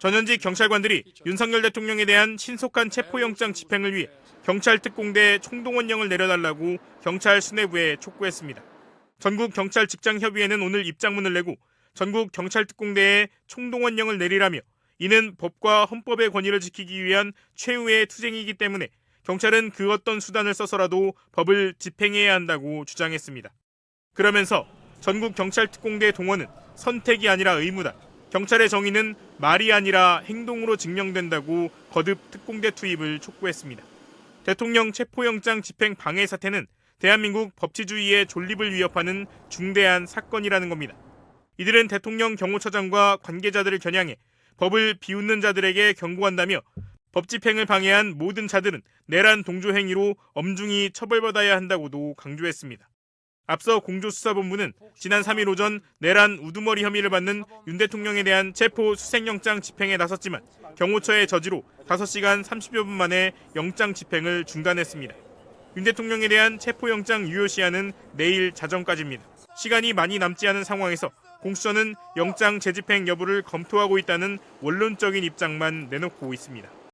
전현직 경찰관들이 윤석열 대통령에 대한 신속한 체포영장 집행을 위해 경찰 특공대에 총동원령을 내려달라고 경찰 수뇌부에 촉구했습니다. 전국 경찰 직장 협의회는 오늘 입장문을 내고 전국 경찰 특공대에 총동원령을 내리라며 이는 법과 헌법의 권위를 지키기 위한 최후의 투쟁이기 때문에 경찰은 그 어떤 수단을 써서라도 법을 집행해야 한다고 주장했습니다. 그러면서 전국 경찰 특공대 동원은 선택이 아니라 의무다. 경찰의 정의는 말이 아니라 행동으로 증명된다고 거듭 특공대 투입을 촉구했습니다. 대통령 체포영장 집행 방해 사태는 대한민국 법치주의의 존립을 위협하는 중대한 사건이라는 겁니다. 이들은 대통령 경호처장과 관계자들을 겨냥해 법을 비웃는 자들에게 경고한다며 법 집행을 방해한 모든 자들은 내란 동조 행위로 엄중히 처벌받아야 한다고도 강조했습니다. 앞서 공조수사본부는 지난 3일 오전 내란 우두머리 혐의를 받는 윤 대통령에 대한 체포 수색영장 집행에 나섰지만 경호처의 저지로 5시간 30여 분 만에 영장 집행을 중단했습니다. 윤 대통령에 대한 체포영장 유효 시한은 내일 자정까지입니다. 시간이 많이 남지 않은 상황에서 공수처는 영장 재집행 여부를 검토하고 있다는 원론적인 입장만 내놓고 있습니다.